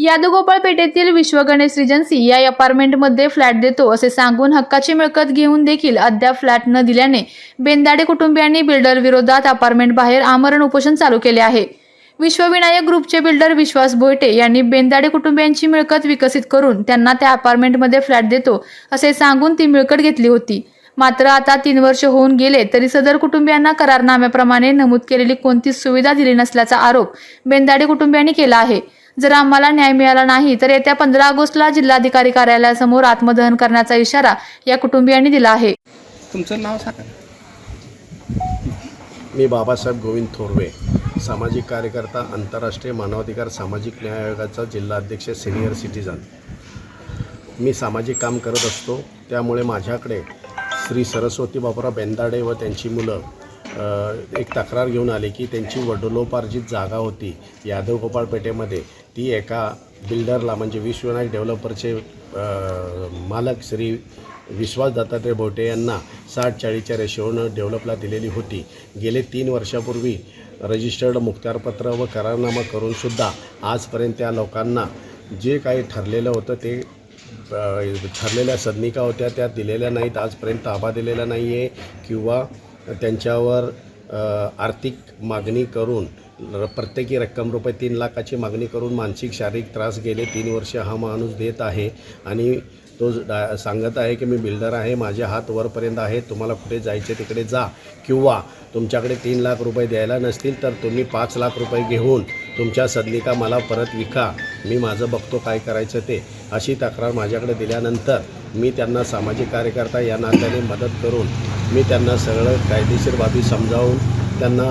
यादगोपाळ पेठेतील विश्वगणेश regency या अपार्टमेंटमध्ये flat देतो असे सांगून हक्काची मिळकत घेऊन देखील अद्याप फ्लॅट न दिल्याने बेंदाडे कुटुंबियांनी बिल्डर विरोधात अपार्टमेंट बाहेर आमरण उपोषण चालू केले आहे. विश्वविनायक ग्रुपचे बिल्डर विश्वास बोयटे यांनी बेंदाडे कुटुंबियांची मिळकत विकसित करून त्यांना त्या अपार्टमेंटमध्ये फ्लॅट देतो असे सांगून ती मिळकत घेतली होती. मात्र आता तीन वर्ष होऊन गेले तरी सदर कुटुंबियांना करारनाम्याप्रमाणे नमूद केलेली कोणतीच सुविधा दिली नसल्याचा आरोप बेंदाडे कुटुंबियांनी केला आहे. जर आम्हाला न्याय मिळाला नाही तर येत्या पंधरा ऑगस्टला जिल्हाधिकारी कार्यालयासमोर आत्मदहन करण्याचा इशारा या कुटुंबियांनी दिला आहे. तुमचं नाव सांगा. मी बाबासाहेब गोविंद थोरवे सामाजिक कार्यकर्ता आंतरराष्ट्रीय मानवाधिकार सामाजिक न्याय आयोगाचा जिल्हा अध्यक्ष सिनियर सिटीजन. मी सामाजिक काम करत असतो त्यामुळे माझ्याकडे श्री सरस्वती बाबुराव बेंदाडे व त्यांची मुलं एक तक्रार घेऊन आली की त्यांची वडिलोपार्जित जागा होती यादव गोपाळ पेठेमध्ये ती एका बिल्डरला म्हणजे विश्वनायक डेव्हलपरचे मालक श्री विश्वास दत्तात्रय भोटे यांना साठ चाळीसच्या रेशोनं डेव्हलपला दिलेली होती. गेले तीन वर्षापूर्वी रजिस्टर्ड मुख्तारपत्र व करारनामा करूनसुद्धा आजपर्यंत त्या लोकांना जे काही ठरलेलं होतं ते ठरलेल्या सदनिका होत्या त्या दिलेल्या नाहीत आजपर्यंत ताबा दिलेला नाही आहे किंवा त्यांच्यावर आर्थिक मागणी करून र- प्रत्येकी रक्कम रुपये तीन लाखाची मागणी करून मानसिक शारीरिक त्रास गेले तीन वर्ष हा माणूस देत आहे. आणि तो डा सांगत आहे की मी बिल्डर आहे माझे हात वरपर्यंत आहे तुम्हाला कुठे जायचे तिकडे जा. किंवा तुमच्याकडे तीन लाख रुपये द्यायला नसतील तर तुम्ही पाच लाख रुपये घेऊन तुमच्या सदनिका मला परत विका. मी माझं बघतो काय करायचं ते. अशी तक्रार माझ्याकडे दिल्यानंतर मी त्यांना सामाजिक कार्यकर्ता या नात्याने मदत करून मी त्यांना सगळं कायदेशीर बाबी समजावून त्यांना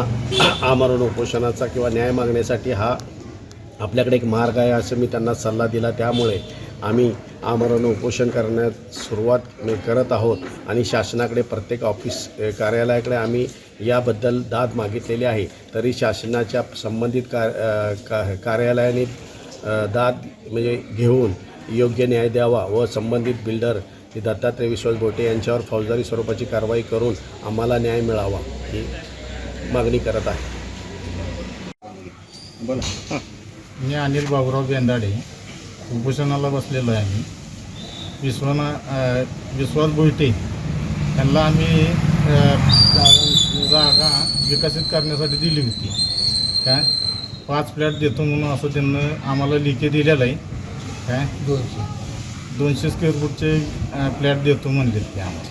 आमरण उपोषणाचा किंवा न्याय मागण्यासाठी हा आपल्याकडे एक मार्ग आहे असं मी त्यांना सल्ला दिला. त्यामुळे आम्ही आमरण उपोषण करण्यात सुरुवात करत आहोत आणि शासनाकडे प्रत्येक ऑफिस कार्यालयाकडे आम्ही याबद्दल दाद मागितलेली आहे. तरी शासनाच्या संबंधित कार का कार्यालयाने दाद म्हणजे घेऊन योग्य न्याय द्यावा व संबंधित बिल्डर हे दत्तात्रय विश्वास बोटे यांच्यावर फौजदारी स्वरूपाची कारवाई करून आम्हाला न्याय मिळावा ही मागणी करत आहे. हां मी अनिल बाबुराव बेंदाडे उपोषणाला बसलेलो आहे आम्ही. विश्वना अ, विश्वास भोईटे यांना आम्ही अ, जागा विकसित करण्यासाठी दिली होती. काय पाच फ्लॅट देतो म्हणून असं त्यांनं आम्हाला लिखे दिलेलं आहे. काय दोनशे. दोनशे स्क्वेअर फूटचे फ्लॅट देतो म्हणलेत ते आम्हाला.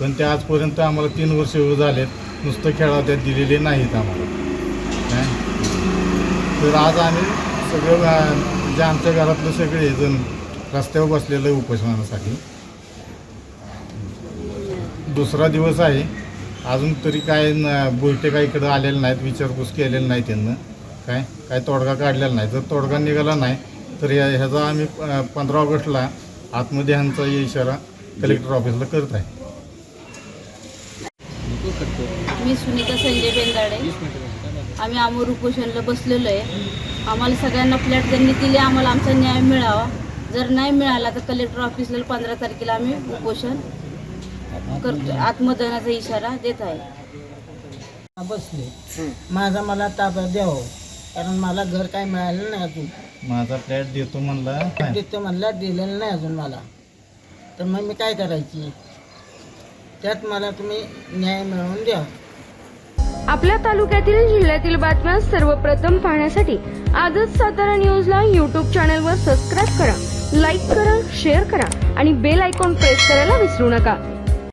पण ते आजपर्यंत आम्हाला तीन वर्ष झालेत. नुसतं खेळा त्यात दिलेले नाहीत आम्हाला. काय तर आज आम्ही सगळं जे आमच्या घरातले सगळे जण रस्त्यावर बसलेलं आहे उपोषणासाठी. दुसरा दिवस आहे. अजून तरी काय न बोलते काय इकडं आलेले नाहीत विचारपूस केलेलं नाही त्यांना. काय? काय तोडगा काढलेला नाही. जर तोडगा निघाला नाही तर या ह्याचा आम्ही पंधरा ऑगस्टला आत्मध्यानचा इशारा कलेक्टर ऑफिसला करत आहे. मी सुनीता संजय बेंदाडे. आम्ही आमोर उपोषणला बसलेलो आहे. आम्हाला सगळ्यांना फ्लॅट त्यांनी दिले आम्हाला आमचा न्याय मिळावा. जर नाही मिळाला तर कलेक्टर ऑफिसला पंधरा तारखेला आम्ही उपोषण करतो आत्मदहनाचा इशारा देत आहे. बसले. माझा मला ताबा द्यावं कारण मला घर काय मिळालं नाही अजून. माझा फ्लॅट देतो म्हणला. देतो म्हणला दिलेलं नाही अजून मला. तर मग मी काय करायची? त्यात मला तुम्ही न्याय मिळवून द्या. आपल्या तालुक्यातील जिल्ह्यातील बातम्या सर्वप्रथम पाहण्यासाठी आजच सातारा न्यूजला यूट्यूब चॅनलवर सबस्क्राईब करा लाईक करा शेअर करा आणि बेल आयकॉन प्रेस करायला विसरू नका.